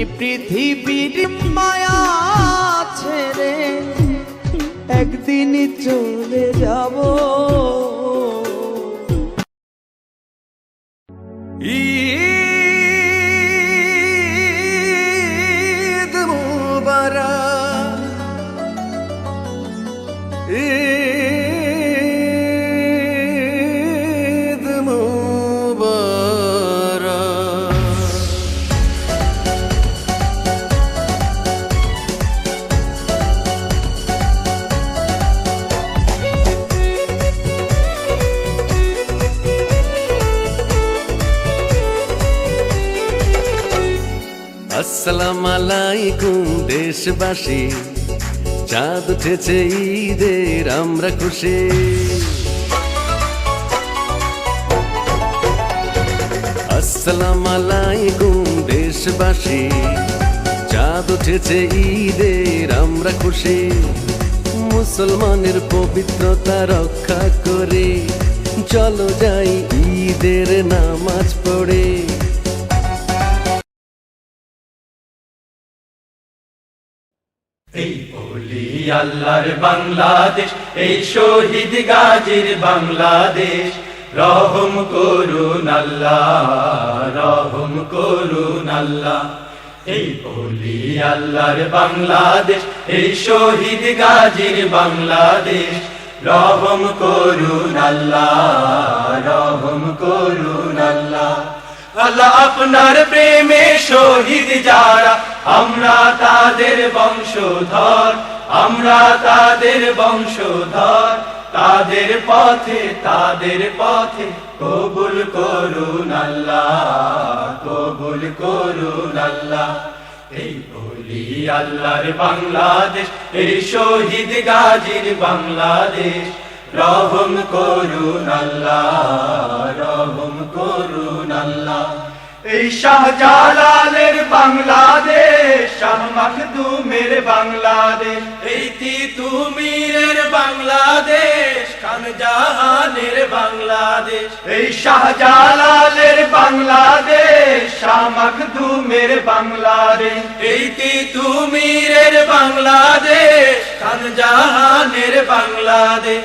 এই পৃথিবীর মায়া ছেড়ে একদিন চলে যাব। আসসালাম আলাইকুম, দেশবাসী। চাঁদ উঠেছে ঈদের, আমরা খুশি। আসসালাম আলাইকুম, দেশবাসী। চাঁদ উঠেছে ঈদের, আমরা খুশি। মুসলমানের পবিত্রতা রক্ষা করে চলো যাই ঈদের নামাজ পড়ে। আল্লাহর বাংলাদেশ, এই শহীদ গাজীর বাংলাদেশ। রহম করুন আল্লাহ, রহম করুন আল্লাহ। এই বলি আল্লাহর বাংলাদেশ, এই শহীদ গাজীর বাংলাদেশ। রহম করুন আল্লাহ, রহম করুন আল্লাহ। আল্লাহ আপনার প্রেমে শহীদ যারা, আমরা তাদের বংশধর। আমরা তাদের বংশধর, তাদের পথে তাদের পথে কবুল করুন আল্লাহ, কবুল করুন আল্লাহ। এই বলি আল্লাহর বাংলাদেশ, এই শহীদ গাজীর বাংলাদেশ, রহম করুন আল্লাহ, রহম করুন আল্লাহ। এই শাহজালালের বাংলাদেশ, শাহ মাখদুমের বাংলাদেশ। এই তিতুমিরের বাংলাদেশ খান জাহানের বাংলাদেশ। এই শাহজালালের বাংলাদেশ, শাহ মাখদুমের বাংলাদেশ। এই তিতুমিরের বাংলাদেশ খান জাহানের বাংলাদেশ।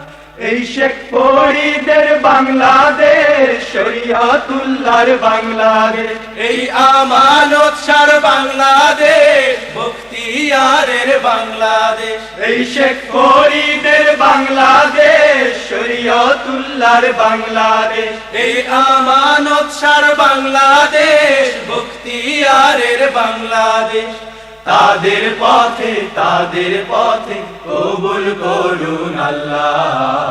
এই শেখ ফরিদের বাংলাদেশ শরিয়াতুল্লাহর বাংলাদেশ। এই আমানত সার বাংলাদেশ বখতিয়ারের বাংলাদেশ। এই শেখ ফরিদের বাংলাদেশ শরিয়াতুল্লাহর বাংলাদেশ। এই আমানত সার বাংলাদেশ বখতিয়ারের বাংলাদেশ। তাদের পথে তাদের পথে কবুল করুন আল্লাহ।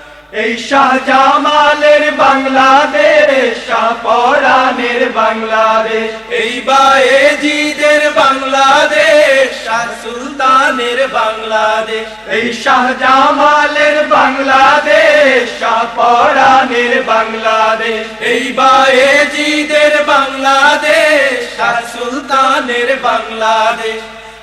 এই শাহজামালের বাংলাদেশ শাহপরানের বাংলাদেশ। এই বায়েজিদের বাংলাদেশ সুলতানের বাংলাদেশ। এই শাহজামালের বাংলাদেশ শাহপরানের বাংলাদেশ। এই বায়েজিদের বাংলাদেশ সুলতানের বাংলাদেশ।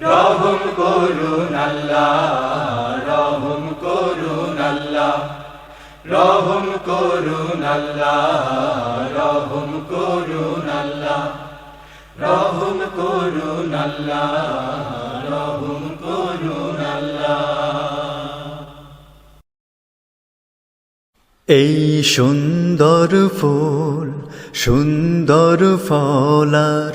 রহম করুন আল্লাহ, রহম করুন আল্লাহ, রহম করুন আল্লাহ, রহম করুন আল্লাহ, রহম করুন আল্লাহ, রহম করুন আল্লাহ। এই সুন্দর ফুল, সুন্দর ফলার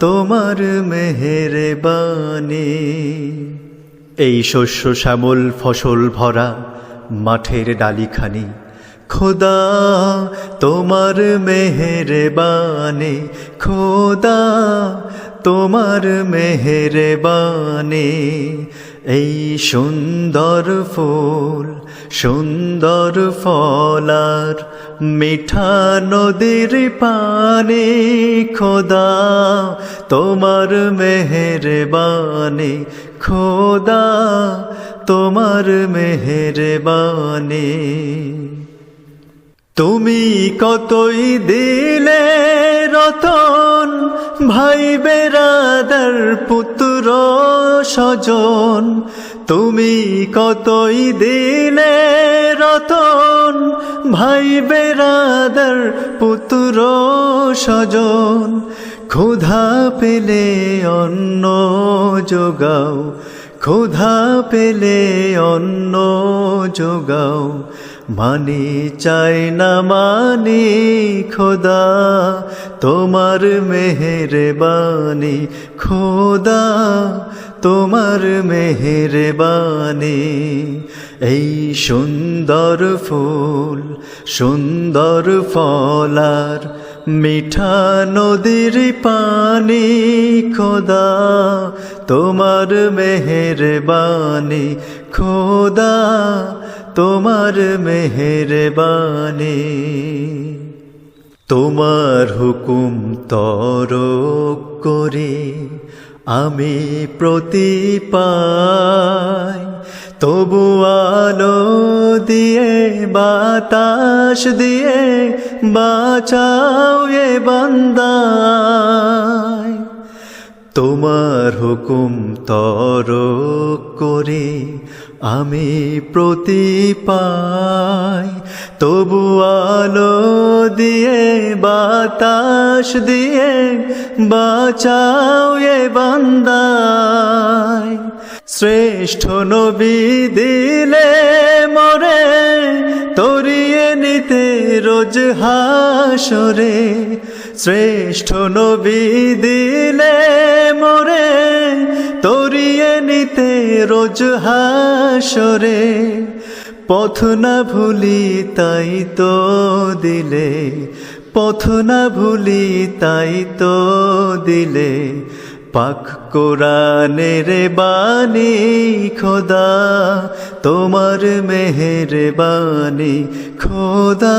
তোমার মেহের বানে এই শস্য শ্যামল ফসল ভরা মাঠের ডালিখানি। খোদা, তোমার মেহের বাণী খোদা, তোমার মেহের বাণী এই সুন্দর ফুল, সুন্দর ফলার মিঠা নদীর পানি, খোদা, তোমার মেহের বাণী খোদা, তোমার মেহের বাণী তুমি কতই দিলে রতন, ভাই বেরাদার পুত্র স্বজন তুমি কতই দিলে রতন? ভাই বেরাদার পুত্র স্বজন, ক্ষুধা পেলে অন্ন যোগাও, ক্ষুধা পেলে অন্ন যোগাও। মানি চাই না মানি খোদা, তোমার মেহের বাণী খোদা। তোমার মেহের বাণী এই সুন্দর ফুল, সুন্দর ফলার মিঠা নদীর পানি, খোদা, তোমার মেহের বাণী খোদা, তোমার মেহের বাণী তোমার হুকুম তর করে আমি প্রতি পাই, তবু আলো দিয়ে, বাতাস দিয়ে বাঁচাও এ বান্দায়। তোমার হুকুম তর করে, আমি প্রতি পাই। তবু আলো দিয়ে, বাতাস দিয়ে বাঁচাও এ বান্দায়। শ্রেষ্ঠ নবী দিলে মরে, তরিয়ে নিতে রোজ হাসরে। শ্রেষ্ঠ নবী দিলে মরে, তরিয়ে নিতে রোজ হাসরে। পথ না ভুলি তাই তো দিলে, পথ না ভুলি তাই তো দিলে, পাক কোরআনের বাণী খোদা, তোমার মেহের বাণী খোদা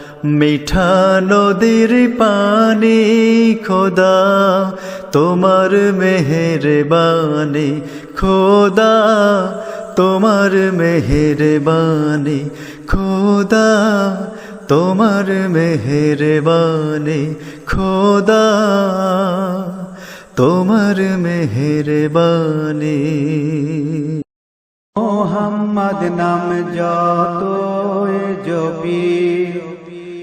মিঠা নদীর পানি, খোদা, তোমার মেহের খোদা, তোমার মেহের খোদা, তোমার মেহের খোদা, তোমার মেহের মোহাম্মদ নাম যত জপি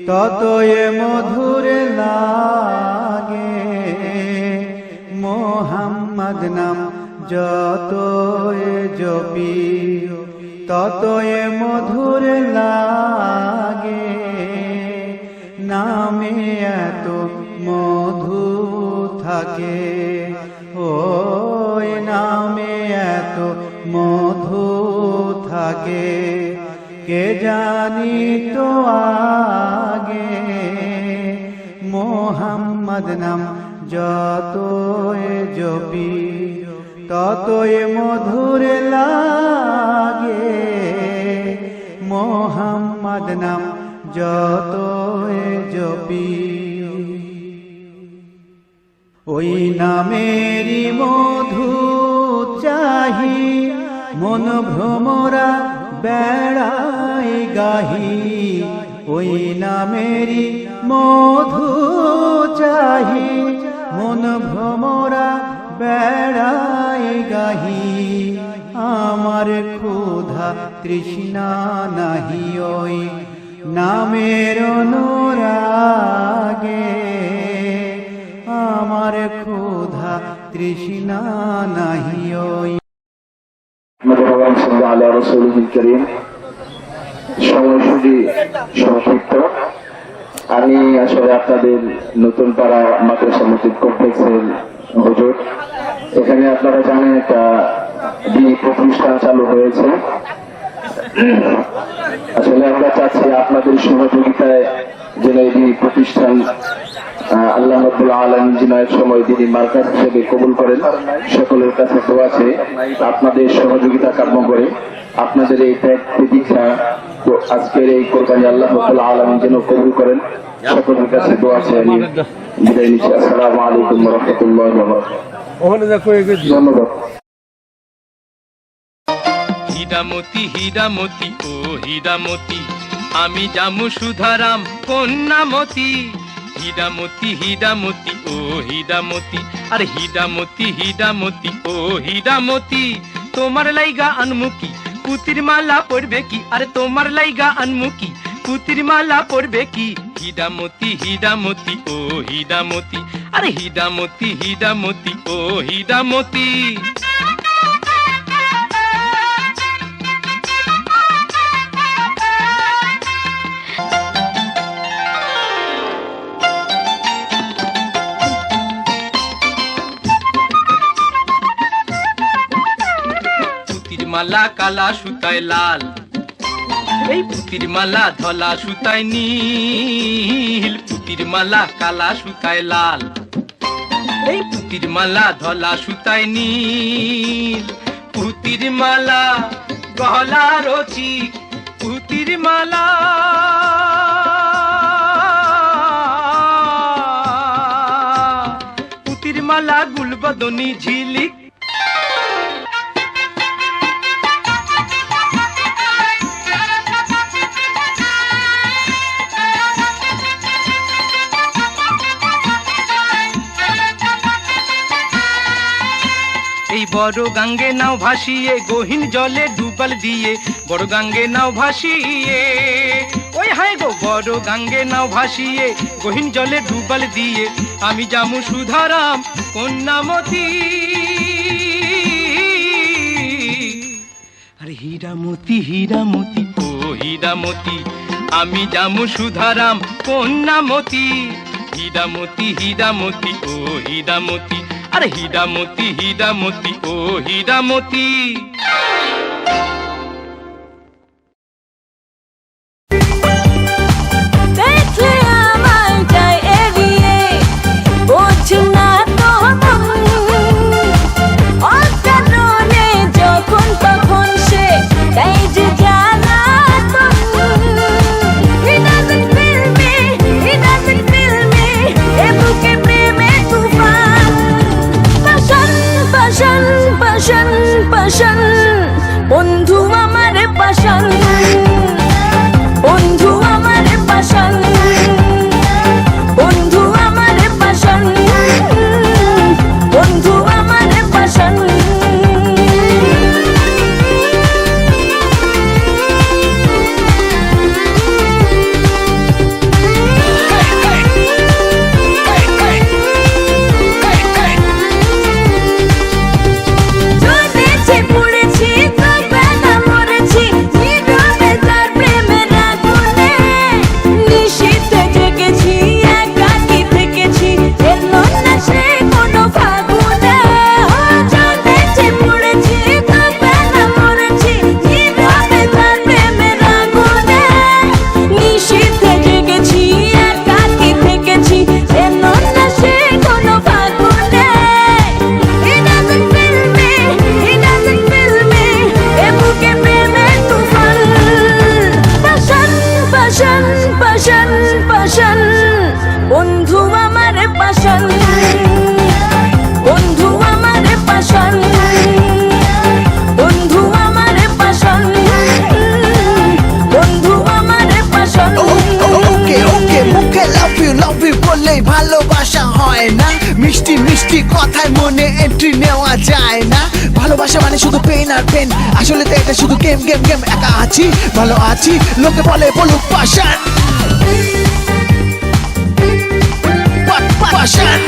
তত এ মধুর লাগে। মোহাম্মদ নাম যত জপি ততই মধুর লাগে। নামে এত মধু থাকে, ওই নামে এত মধু থাকে। কে জানি তো আগে? মোহাম্মদ নাম যতই জপি, ততই মধুর লাগে। মোহাম্মদ নাম যতই জপি, ওই নামেরই মধু চাহি, মন ভ্রমরা বেড়াই গাহি, ওই নামেরি মধু চাহি। মন ভ্রমরা বেড়াই গাহি, আমার ক্ষুধা তৃষ্ণা নাহি। ওই নামের রসুল করিম। সময়সূচি সংক্ষিপ্ত। আমি আসলে আপনাদের নতুন পাড়া মাদ্রাসা মসজিদ কমপ্লেক্সের হুজুর। এখানে আপনারা জানেন একটা দিনী প্রতিষ্ঠান চালু হয়েছে। আসলে আমরা চাচ্ছি আপনাদের সহযোগিতায় যেন এই প্রতিষ্ঠান আল্লাহ রব্বুল আলম এক সময় দিনী মার্কাজ হিসেবে কবুল করেন সকলের কাছে তো আছে আপনাদের সহযোগিতা কাম্য করে আপনাদের এই ত্যাগ প্রতীক্ষা তো আজকের এই কোরবানি আল্লাহ রব্বুল আলম যেন কবুল করেন সকলের কাছে দোয়া আছে আমি বিদায় নিচ্ছি। আসসালামু আলাইকুম রহমতুল্লাহ ধন্যবাদ। হীরামতি হীরামতি ও হীরামতি আমি জামু সুধারাম কন্যামতি। হীরামতি হীরামতি ও হীরামতি আর হীরামতি হীরামতি ও হীরামতি তোমার লাইগা আনমুকি পুতির মালা পড়বে কি? আরে তোমার লাইগা আনমুকি পুতির মালা পড়বে কি? হীরামতি হীরামতি ও হীরামতি আরে হীরামতি হীরামতি ও হীরামতি মালা কালা সুতায় লাল। এই পুতির মালা ধলা সুতায় নীল। পুতির মালা কালা সুতায় লাল। এই পুতির মালা ধলা সুতায় নীল। পুতির মালা গলা রচি। পুতির মালা পুতির মালা গুলবদনি ঝিলিক। এই বড় গাঙ্গে নাও ভাসিয়ে, গহীন জলে ডুবাল দিয়ে, বড় গাঙ্গে নাও ভাসিয়ে। ওই হাই গো, বড় গাঙ্গে নাও ভাসিয়ে, গহীন জলে ডুবাল দিয়ে, আমি জামু সুধারাম কন্যামতি। আরে হীরামতি হীরামতি, ও হীরামতি, আমি জামু সুধারাম কন্যামতি। হীরামতি হীরামতি, ও হীরামতি আরে হিদামতি হিদামতি ও হীরামতি এন্ট্রি নেওয়া যায় না। ভালোবাসা মানে শুধু পেন আর পেন আসলে তো এটা শুধু গেম গেম গেম একা আছি, ভালো আছি। লোকে বলে বলুক পাশান পাশান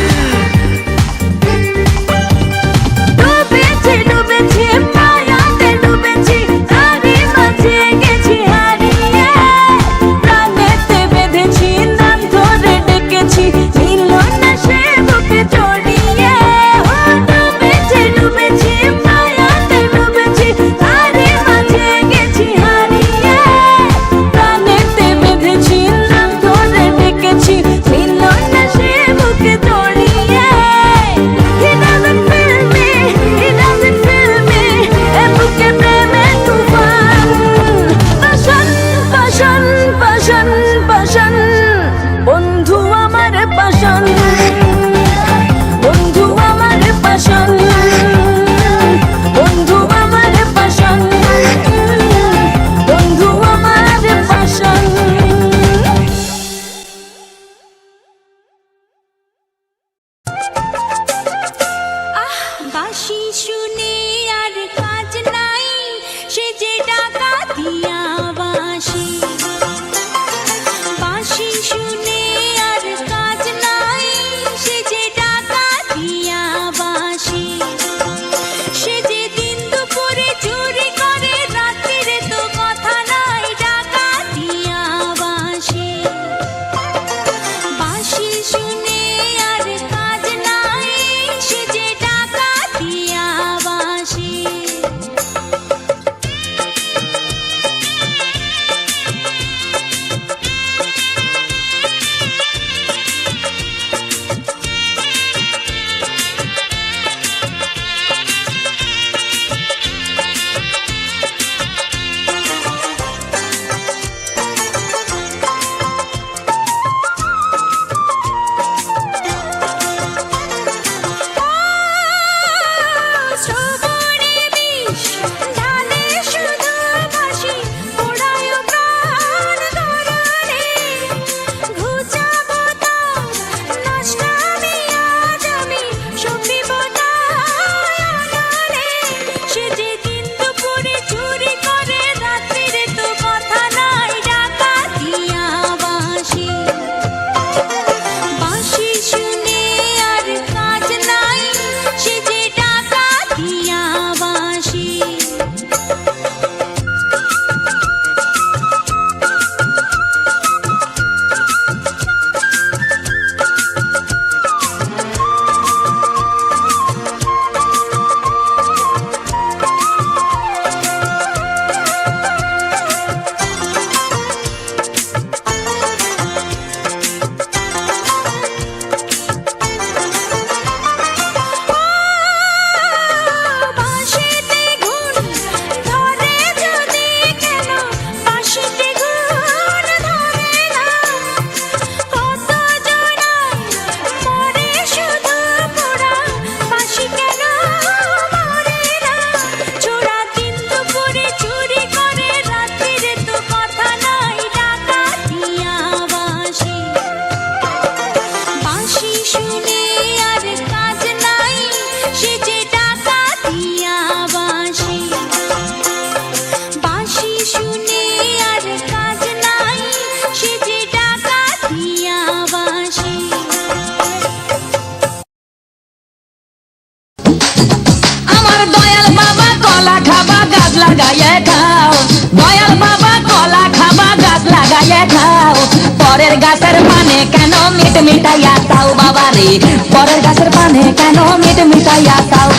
পানে কেন মিট মিটাইয়া তাও বাবা রে পরের গাছের পানে কেন মিট মিটাইয়া তাও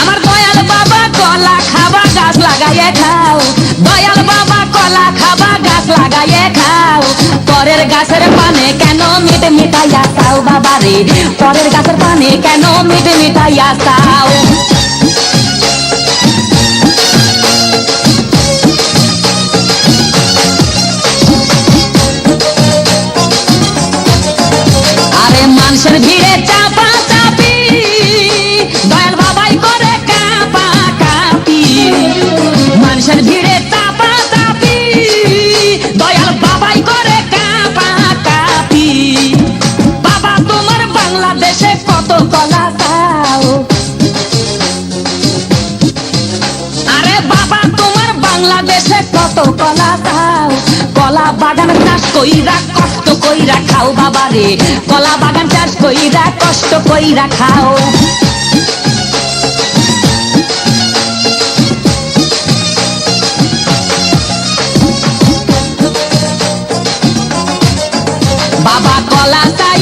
আমার দয়াল বাবা কলা খাবা গাছ লাগাইয়ে খাও। দয়াল বাবা কলা খাবা গাছ লাগাইয়ে খাও। পরের গাছের পানে কেন মিট মিটাইয়া তাও বাবা রে পরের গাছের পানে কেন মিট মিটাইয়া তাও মানুষের ভিড়ে চাপা চাপি দয়াল বাবাই করে কাপা কাপি মানুষের ভিড়ে চাপা চাপি দয়াল বাবাই করে কাপা কাপি বাবা, তোমার বাংলাদেশে কত কলা দাও? আরে বাবা, তোমার বাংলাদেশে কত কলা দাও? কলা বাগান চাষ কইরা, কষ্ট কইরা খাও বাবা রে কলা বাগান কইরা কষ্ট কইরা খাও। বাবা কলা চাই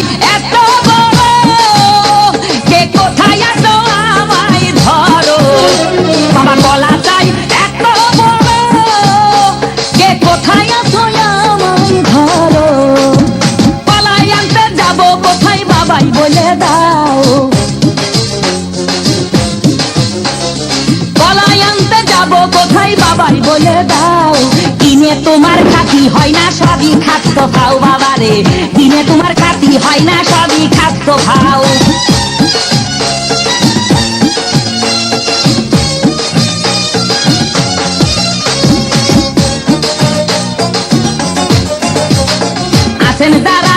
মানে তোমার খাতি হয় না সবই খাদ্য খাও। আছেন দাদা